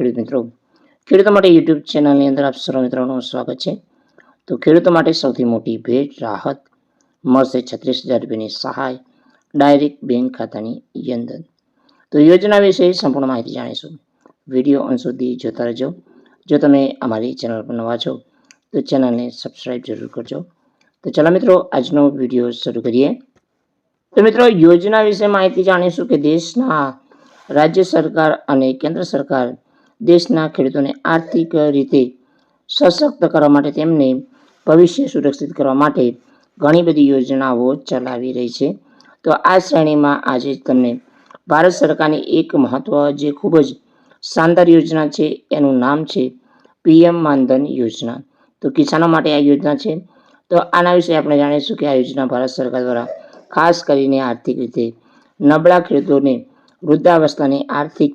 ખેડૂત મિત્રો. ખેડૂતો માટે યુટ્યુબ ચેનલની અંદર આપ સર્વ મિત્રોનું સ્વાગત છે. તો ખેડૂતો માટે સૌથી મોટી ભેટ, રાહત મળશે છત્રીસ હજાર રૂપિયાની સહાય ડાયરેક્ટ બેંક ખાતાની અંદર. તો યોજના વિશે સંપૂર્ણ માહિતી જાણીશું. વીડિયો અંત સુધી જોતા રહેજો. જો તમે અમારી ચેનલ પર નવા છો, તો ચેનલને સબસ્ક્રાઈબ જરૂર કરજો. તો ચાલો મિત્રો, આજનો વીડિયો શરૂ કરીએ. તો મિત્રો, યોજના વિશે માહિતી જાણીશું કે દેશના રાજ્ય સરકાર અને કેન્દ્ર સરકાર દેશના ખેડૂતોને આર્થિક રીતે સશક્ત કરવા માટે તેમને ભવિષ્ય સુરક્ષિત કરવા માટે ઘણી બધી યોજનાઓ ચલાવી રહી છે. તો આ શ્રેણીમાં આજે તમને ભારત સરકારની એક મહત્વ જે ખૂબ જ શાનદાર યોજના છે એનું નામ છે પીએમ માનધન યોજના. તો કિસાનો માટે આ યોજના છે. તો આના વિશે આપણે જાણીશું કે આ યોજના ભારત સરકાર દ્વારા ખાસ કરીને આર્થિક રીતે નબળા ખેડૂતોને વૃદ્ધાવસ્થાની આર્થિક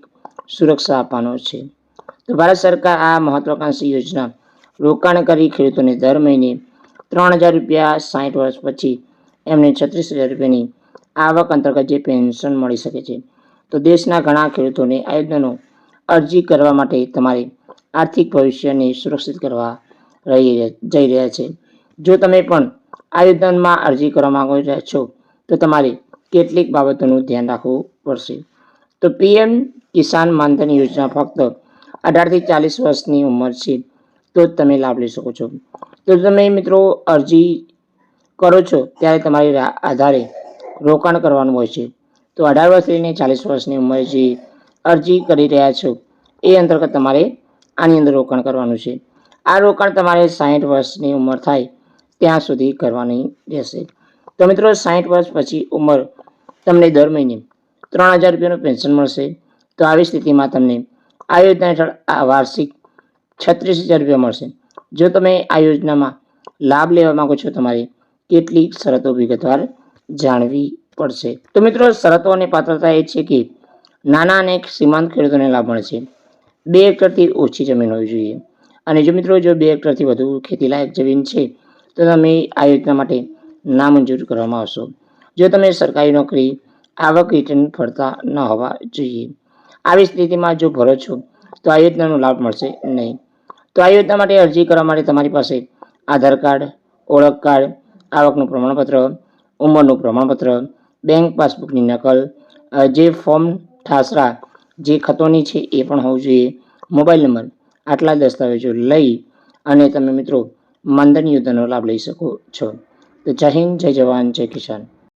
સુરક્ષા આપવાનો છે. તો ભારત સરકાર આ મહત્વાકાંક્ષી યોજના રોકાણ કરી ખેડૂતોને દર મહિને ત્રણ હજાર રૂપિયા સાઠ વર્ષ પછી એમને છત્રીસ હજાર રૂપિયાની આવક અંતર્ગત જે પેન્શન મળી શકે છે. તો દેશના ઘણા ખેડૂતોને આ યોજનાનો અરજી કરવા માટે તમારે આર્થિક ભવિષ્યને સુરક્ષિત કરવા રહી જઈ રહ્યા છે. જો તમે પણ આ યોજનામાં અરજી કરવા માંગો રહ્યા છો, તો તમારે કેટલીક બાબતોનું ધ્યાન રાખવું પડશે. તો પીએમ કિસાન માનધન યોજના ફક્ત અઢારથી ચાલીસ વર્ષની ઉંમર છે. તો જ તમે લાભ લઈ શકો છો. તો તમે મિત્રો અરજી કરો છો, ત્યારે તમારી આધારે રોકાણ કરવાનું હોય છે. તો અઢાર વર્ષ લઈને ચાલીસ વર્ષની ઉંમરે જે અરજી કરી રહ્યા છો, એ અંતર્ગત તમારે આની અંદર રોકાણ કરવાનું છે. આ રોકાણ તમારે સાઠ વર્ષની ઉંમર થાય ત્યાં સુધી કરવાની રહેશે. તો મિત્રો સાઠ વર્ષ પછી ઉંમર તમને દર મહિને ત્રણ હજાર રૂપિયાનું પેન્શન મળશે. તો આવી સ્થિતિમાં તમને આ યોજના હેઠળ આ વાર્ષિક છત્રીસ હજાર રૂપિયા મળશે. જો તમે આ યોજનામાં લાભ લેવા માંગો છો, તમારે કેટલીક શરતો વિગતવાર જાણવી પડશે. તો મિત્રો, શરતો અને પાત્રતા એ છે કે નાના અને સીમાંત ખેડૂતોને લાભ મળશે બે હેક્ટરથી ઓછી જમીન હોવી જોઈએ. અને જો મિત્રો, જો બે હેક્ટરથી વધુ ખેતીલાયક જમીન છે, તો તમે આ યોજના માટે નામંજૂર કરવામાં આવશો. જો તમે સરકારી નોકરી, આવક રિટર્ન ફરતા ન હોવા જોઈએ. આવી સ્થિતિમાં જો ભરો છો, તો આ યોજનાનો લાભ મળશે નહીં. તો આ યોજના માટે અરજી કરવા માટે તમારી પાસે આધાર કાર્ડ, ઓળખ કાર્ડ, આવકનું પ્રમાણપત્ર, ઉંમરનું પ્રમાણપત્ર, બેંક પાસબુકની નકલ જે ફોર્મ ઠાસરા, જે ખતોની છે એ પણ હોવું જોઈએ. મોબાઈલ નંબર, આટલા દસ્તાવેજો લઈ અને તમે મિત્રો માનધન યોજનાનો લાભ લઈ શકો છો. તો જય હિન્દ, જય જવાન, જય કિસાન.